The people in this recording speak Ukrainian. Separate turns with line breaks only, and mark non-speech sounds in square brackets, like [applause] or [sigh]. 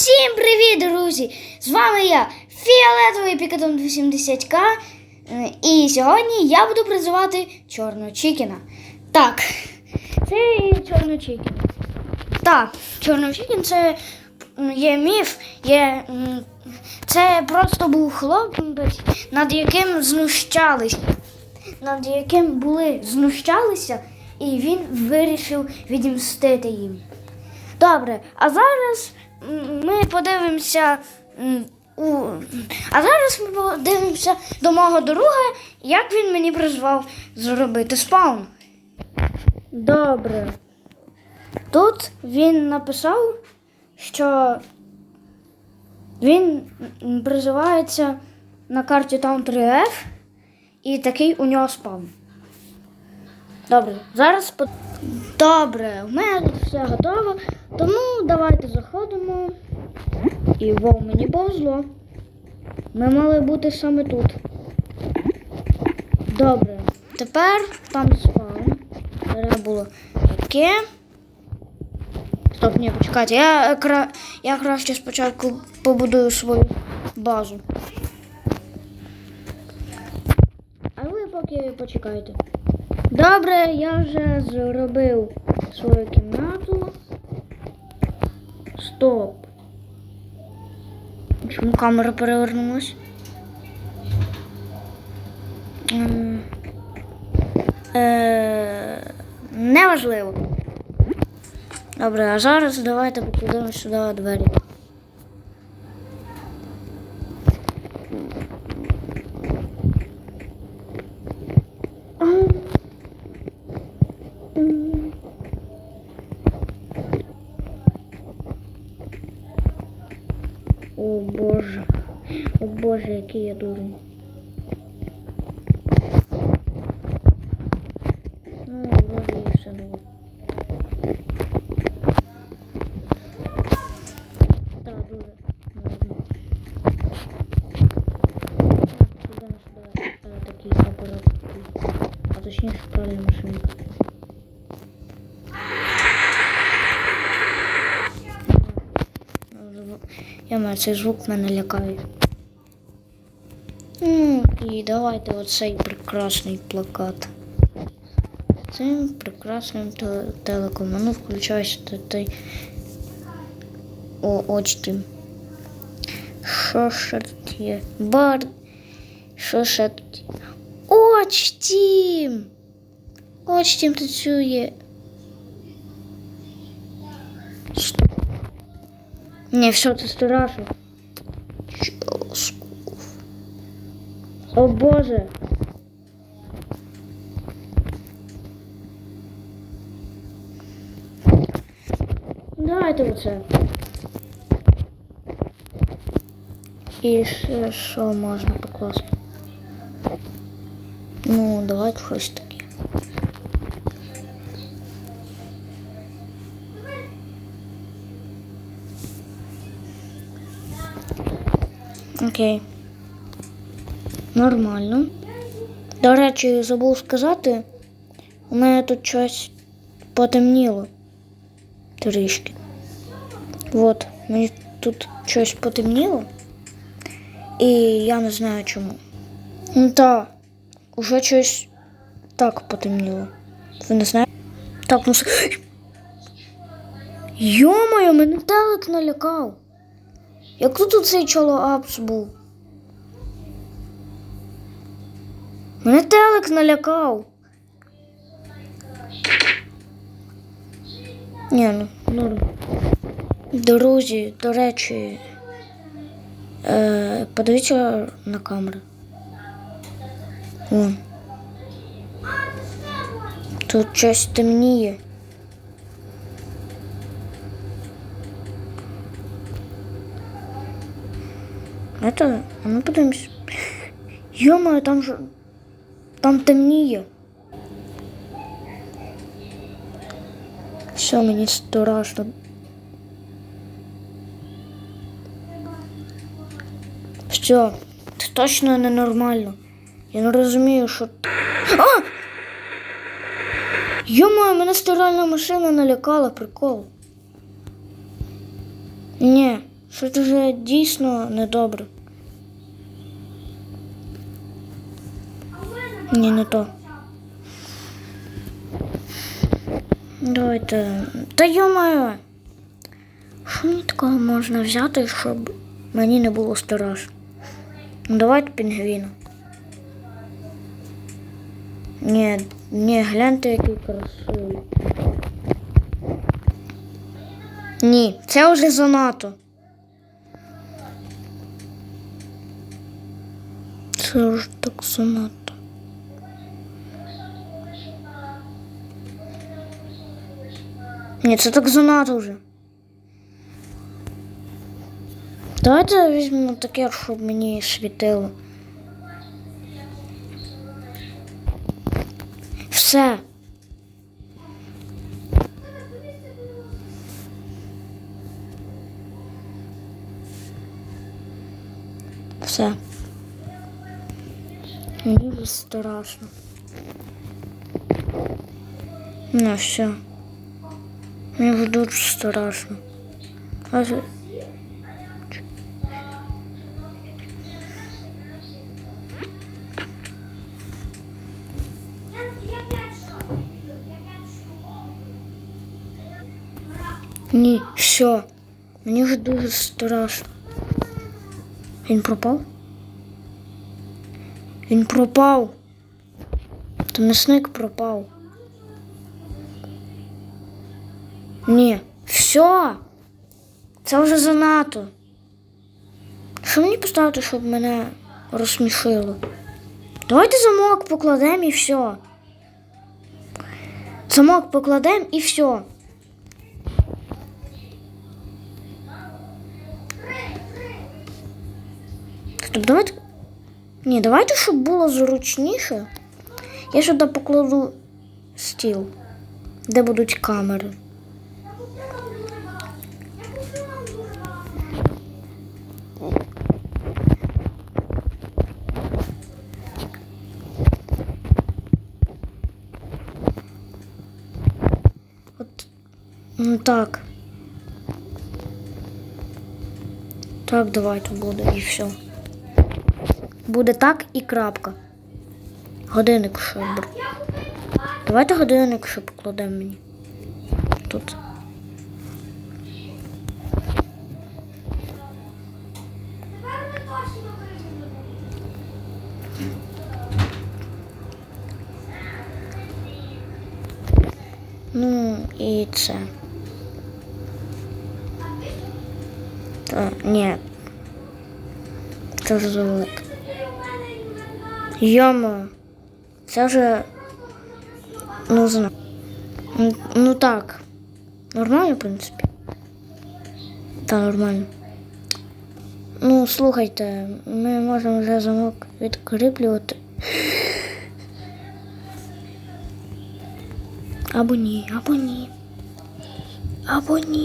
Всім привіт, друзі! З вами я, Фіолетовий Пікатон 270К. Е, І сьогодні я буду призивати Чорного Чікіна. Так, це Чорний Чікін. Так, Чорний Чікін це є міф, є, це просто був хлопець, над яким знущались. Над яким були знущалися, і він вирішив відімстити їм. Добре, а зараз ми подивимося. У... А зараз ми подивимося до мого друга, як він мені призвав зробити спаун. Добре. Тут він написав, що він призивається на карті Town 3F і такий у нього спаун. Добре, зараз по... Добре, у мене тут все готово. Тому давайте заходимо. І вов, мені повезло. Ми мали бути саме тут. Добре. Тепер там спаун. Треба було таке. Стоп, ні, почекайте. Я, кра... я краще спочатку побудую свою базу. А ви поки почекайте. Добре, я вже зробив свою кімнату. Стоп. Чому камера перевернулась? Ем, Е, неважливо. Добре, а зараз давайте покладемо сюди двері. О боже. О боже, який я дурень. Ну, вроде і все. Е, Такий апарат. А точніше, правильно машинка. Я маю цей звук мене лякає. І давайте оцей прекрасний плакат. Цим прекрасним телеком. Ну, включайся ти. О, тут є? Бар. Є? Очтім! Очтім танцює. Що? Все, це страшно. О Боже. Давайте оце. І ще що можна покласти? Ну, давайте щось таке. Окей. Нормально. До речі, забув сказати, у мене тут щось потемніло. Трішки. От, мені тут щось потемніло. І я не знаю чому. Ну так, уже щось так потемніло. Ви не знаєте? Так, ну. Йо-моє, мене телек налякав. Як тут цей чолоапс був? Мене телек налякав. Ні, ну, норм. Друзі, до речі, е, подивіться на камеру. Вон. Тут щось темніє. Это, а ну подивимось. [laughs] Ё-моё, там же... там темніє. Все, мені страшно. Все, це точно ненормально. Я не розумію, що. А! Йо-моє, мене стиральна машина налякала, прикол. Ні, Щось вже дійсно недобре. Ні, не то. Давайте. Та йомаю. Що мені такого можна взяти, щоб мені не було страшно? Ну, давайте пінгвіна. Ні, ні, гляньте, який красивий. Ні, це вже занадто. Це вже так занадто. Ні, це так занадто вже. Давайте візьмемо таке, щоб мені світило. Все. Все. Мені страшно. Ну все. Мені дуже страшно. Ні, все. Мені вже дуже страшно. Він пропав? Він пропав. Та м'ясник пропав. Ні, все. Це вже занадто. Що мені поставити, щоб мене розсмішило? Давайте замок покладемо і все. Замок покладемо і все. Стоп, давайте. Ні, давайте, щоб було зручніше. Я сюди покладу стіл, де будуть камери. Ну так. Так, давайте буде і все. Буде так і крапка. Годинник ще бр. Давайте годинник ще покладемо мені. Тут. Ну, і це. Та, ні. Це вже завелике. Йомо. Це вже. Ну, зна. Ну, так. Нормально, в принципі. Та нормально. Ну, слухайте, ми можемо вже замок відкріплювати. Або ні, або ні. Або ні.